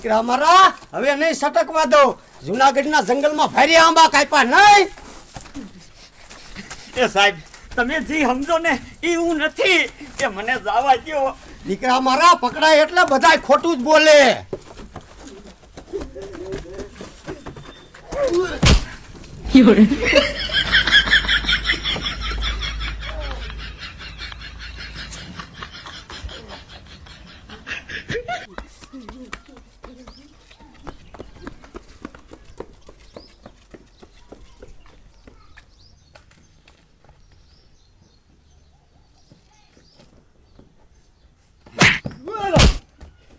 દીકરા મારા હવે નહીં સટકવા દો જુનાગઢના જંગલમાં ફેરી આંબા કાપ્યા નહીં. એ સાહેબ તમે જે સમજો ને એ હું નથી. એ મને જવા દ્યો. દીકરા મારા પકડાય એટલે બધાય ખોટું જ બોલે?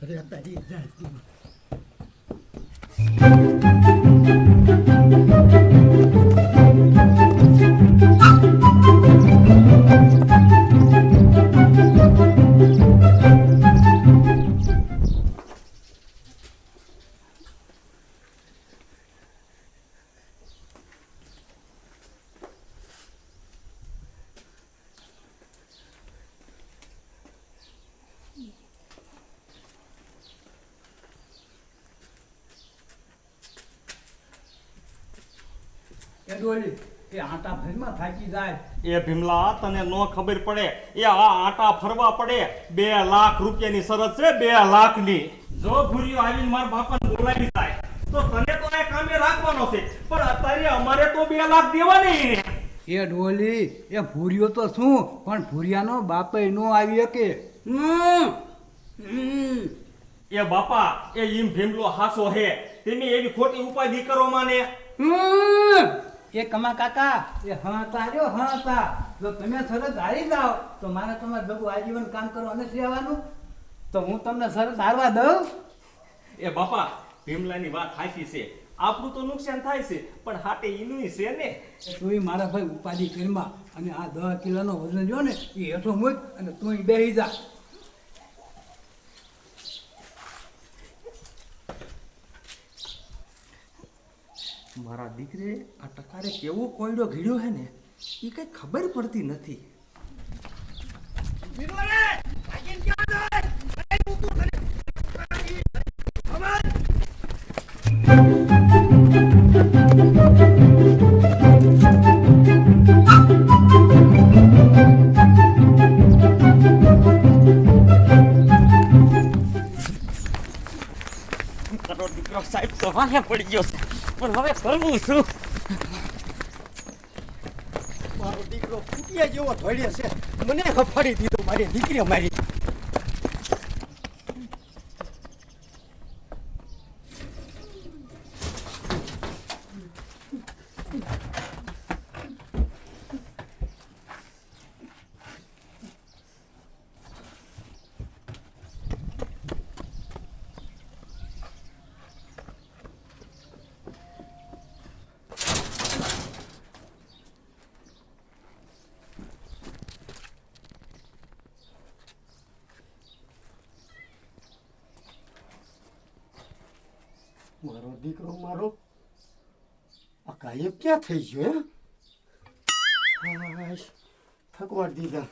我要带一袋。એ ડોલી એ આટા ફેરમાં થાકી જાય એ ભીમલા તને નો ખબર પડે એ આ આટા ફરવા પડે બે લાખ રૂપિયાની શરત છે બે લાખની જો ભૂરીઓ આવીને મારા બાપાને બોલાવી જાય તો તને તો આ કામે રાખવાનો છે પણ અત્યારે અમારે તો બે લાખ દેવાની એ ડોલી એ ભૂરિયો તો શું પણ ભૂરિયાનો બાપે નો આવી શકે હમ. હમ. એ બાપા એ ઈમ ભીમલો હાસો હે તેની એવી ખોટી ઉપાધિ કરો માને હમ. એ કમા કાકા એ હતા રહ્યો હતા જો તમે સરસ હારી જાઓ તો મારે તમારે ભેગું આજીવન કામ કરવાનું નથી આવવાનું. તો હું તમને સરસ હારવા દઉં. એ બાપા ભીમલાની વાત હાચી છે. આપણું તો નુકસાન થાય છે પણ હાટે ઈનું છે ને. તું મારા ભાઈ ઉપાધિ કરીમાં અને આ દસ કિલોનો વજન જો ને એ હેઠો મૂક અને તું બેસી જા. મારા દીકરે આ ટકારે કેવો કોયડો ઘીડ્યો હે ને એ કંઈ ખબર પડતી નથી. સાહેબ પડી ગયો છે પણ હવે કરવું શું મારો દીકરો ફૂટિયા જેવો ધોળે છે મને ખફાડી દીધો મારી દીકરી મારી મારો દીકરો મારો. આ ગાયબ ક્યાં થઈ ગયો, હે? થકવાડ દીધા.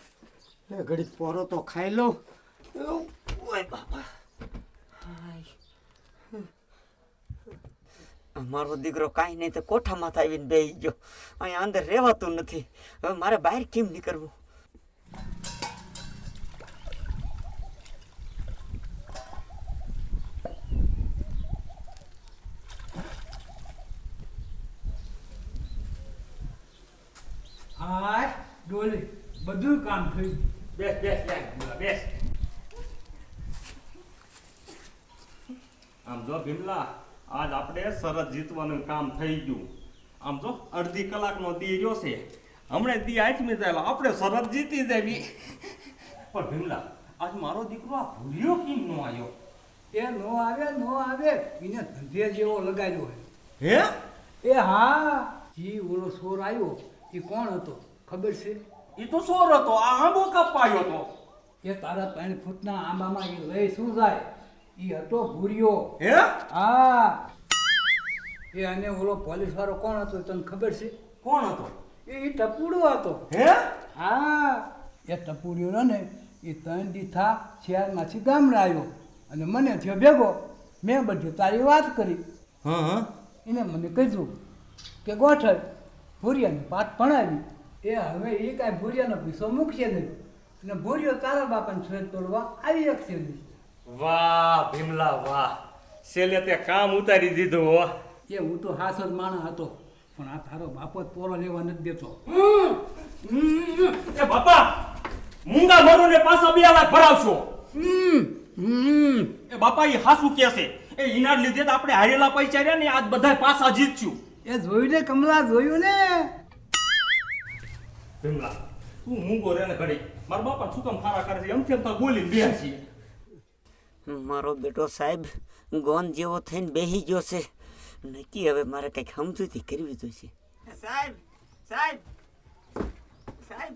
લે, ઘડીક પોરો તો ખાઈ લો ઓય બાપા. મારો દીકરો કાંઈ નહીં તો કોઠામાં આવીને બેસી ગયો. અહીંયા અંદર રહેવાતું નથી. હવે મારે બહાર કેમ નીકળવું? હા ડોલી બધું કામ થયું. બેસ બેસ બેસ બેસ. આમ જો ભીમલા આજ આપણે સરસ જીતવાનું કામ થઈ ગયું. આમ જો અડધી કલાકનો દી રહ્યો છે. હમણાં દી આઠમી થયેલા આપણે સરસ જીતી દેવી પણ ભીમલા આજ મારો દીકરો આ ભૂલ્યો કેમ ન આવ્યો? એ નો આવે નો આવે એને ધંધે જેવો લગાડ્યો હે? એ હા જી ઓલો સોર આવ્યો. એ કોણ હતો? ખબર છે? એ તો સોર હતો. આ આંબો કપાયો હતો. એ તારા ત્રણ ફૂટના આંબામાં એ લઈ શું જાય? એ હતો ભૂરિયો. હે? હા. એ અને ઓલો પોલીસ વાળો કોણ હતો તને ખબર છે? કોણ હતો? એ ટપુડો હતો. હે? હા. એ ટપુડ્યો ને એ ત્રણ દીથા શહેરમાંથી ગામડે આવ્યો. અને મને થયો ભેગો. મેં બધી તારી વાત કરી. હા હા. એને મને કીધું કે ગોઠલ ભૂરિયાને પાત ભણાવી. એ હવે એ કાંઈ ભૂરિયાનો પીસો મૂકશે નહીં. અને ભૂરિયો તારા બાપાને છેદ તોડવા આવી શકશે નહીં. વાહ ભીમલા વાહ. છેલ્લે તે કામ ઉતારી દીધું હો. એ હું તો હાસ જ માણસ હતો પણ આ તારો બાપો જ પોરો લેવા નથી દેતો. એ બાપા મૂંગા મરો ને પાછા બે લાખ ભરાવશો. એ બાપા એ હાસુ કે છે. એ ઇનાર લીધે આપણે હારેલા પૈસા રહ્યા ને આજ બધા પાછા જીતશું. એ જોયું ને કમલા જોયું ને? ભીમલા તું મૂંગો રે ને ઘડી મારા બાપા શું કામ ખારા કરે છે? એમ તેમ તો બોલીને બે છીએ મારો બેટો સાહેબ ગોન જેવો થઈને બેહી ગયો છે. નક્કી હવે મારે કંઈક સમજૂતી કરવી જોઈશે સાહેબ સાહેબ સાહેબ.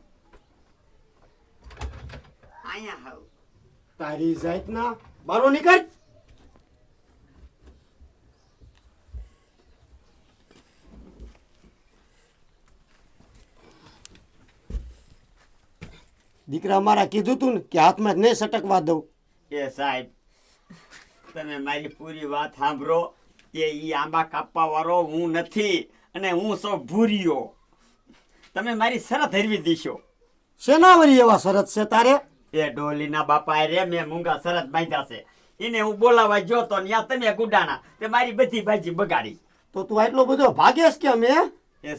અહીંયા હાવ તારી જાતના બારો નીકળ. દીકરા મારા કીધું તું ને કે હાથમાં નહીં સટકવા દઉં. એ સાહેબ તમે મારી પૂરી વાત સાંભળો. કે ઈ આંબા કાપવા વાળો હું નથી અને હું સૌ ભૂરિયો. તમે મારી શરત હરવી દીશો. શેનાવરી એવા શરત છે તારે? એ ડોલીના બાપા રે મેં મૂંગા શરત બાંધ્યા છે. એને હું બોલાવા ગયો તો ત્યાં તમે ગુડાણા તે મારી બધી ભાજી બગાડી. તો તું આટલો બધો ભાગેશ કેમ એ?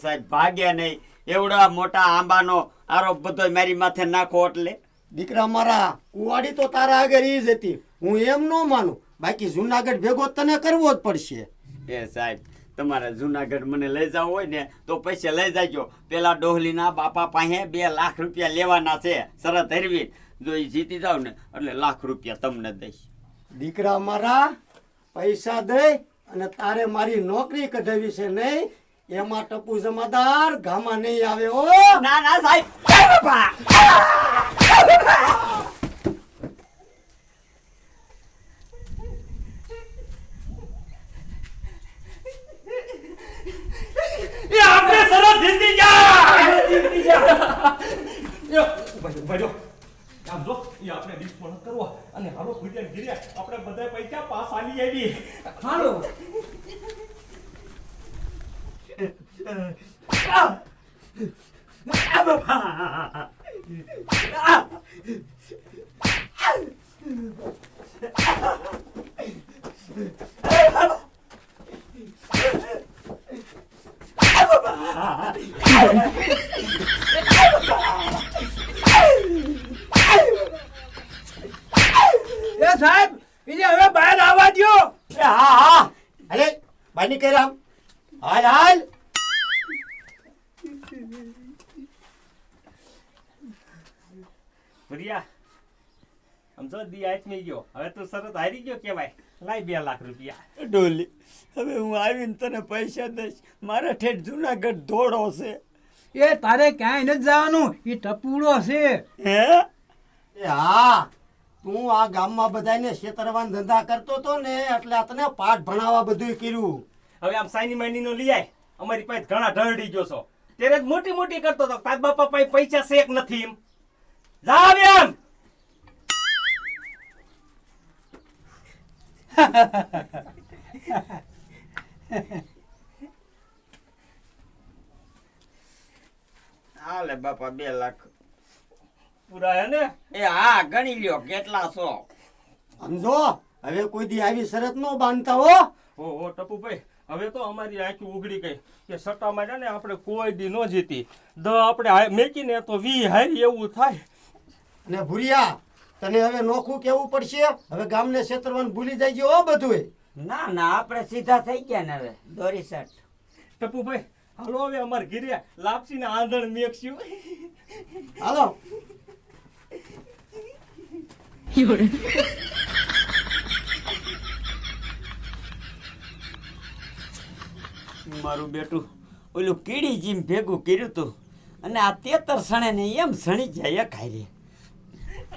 સાહેબ ભાગ્યા નહીં. એવડા મોટા આંબાનો આરોપ બધો મારી માથે નાખો એટલે? દીકરા મારા કુવાડી તો તારા આગળ ઈ જ હતી. હું એમ ન માનું. બાકી જુનાગઢ ભેગો તને કરવો જ પડશે. એ સાહેબ તમારે જુનાગઢ મને લઈ જવું હોય ને તો પૈસા લઈ જાજો. પેલા ડોહલીના બાપા પાસે બે લાખ રૂપિયા લેવાના છે શરત હરવી. જો એ જીતી જાવ ને એટલે લાખ રૂપિયા તમને દઈશ. દીકરા મારા પૈસા દઈ અને તારે મારી નોકરી કઢાવી છે નહીં એમાં ટપુ જમાદાર ગામાં નહીં આવે ઓ ના ના સાહેબ. એ આપણે ડિસ્પોઝ કરવો અને હાલો ભૂજન ગીર્યા આપણે બધા પૈસા પાસ આવી આવી હાલો. આ બાપા! આ! એ સાહેબ એને હવે બહાર આવવા એ હા હા અરે બાની કઈ રામ હાલ હાલ ભરિયા આમ દી ગયો. હવે તો સરસ હારી ગયો કેવાય લાઈ બે લાખ રૂપિયા. ડોલી હવે હું આવીને તને પૈસા દઈશ. મારે ઠેઠ જુનાગઢ ધોળો છે. એ તારે ક્યાંય નથી જવાનું? એ ટપુડો છે. હે? એ હા તું આ ગામમાં બધાને શેતરવાન ધંધા કરતો તો ને એટલે તને પાઠ ભણાવવા બધું કર્યું. હવે આમ સાઈની માઈની નો લઈ આય. અમારી પાસે ઘણા ઢળડી ગયો છો ત્યારે મોટી મોટી કરતો તો. તાર બાપા પાસે પૈસા શેક નથી એમ? એમ હાલે બાપા બે લાખ પૂરા હે ને એ હા ગણી લ્યો કેટલા છો સમજો હવે કોઈ દી આવી શરત નો બાંધતા હો. હો હો ટપુભાઈ હવે તો અમારી આંખી ઉઘડી ગઈ કે સટ્ટા માર્યા ને આપણે કોઈ દી ન જીતી. દ આપણે મેકીને તો વી હારી એવું થાય. અને ભૂરિયા તને હવે નોખું કેવું પડશે? હવે ગામને છેતરવાન ભૂલી જાય હો બધું ના ના આપણે સીધા થઈ ગયા ને હવે. દોરી સાઠ ટપુભાઈ હાલો હવે અમારે ઘીરે લાપસી ને આંધણ મેકશું. હાલો. મારું બેટું ઓલું કીડી જીમ ભેગું કર્યું તું. અને આ તેતર સણે ને એમ સણી જાય ખાઈ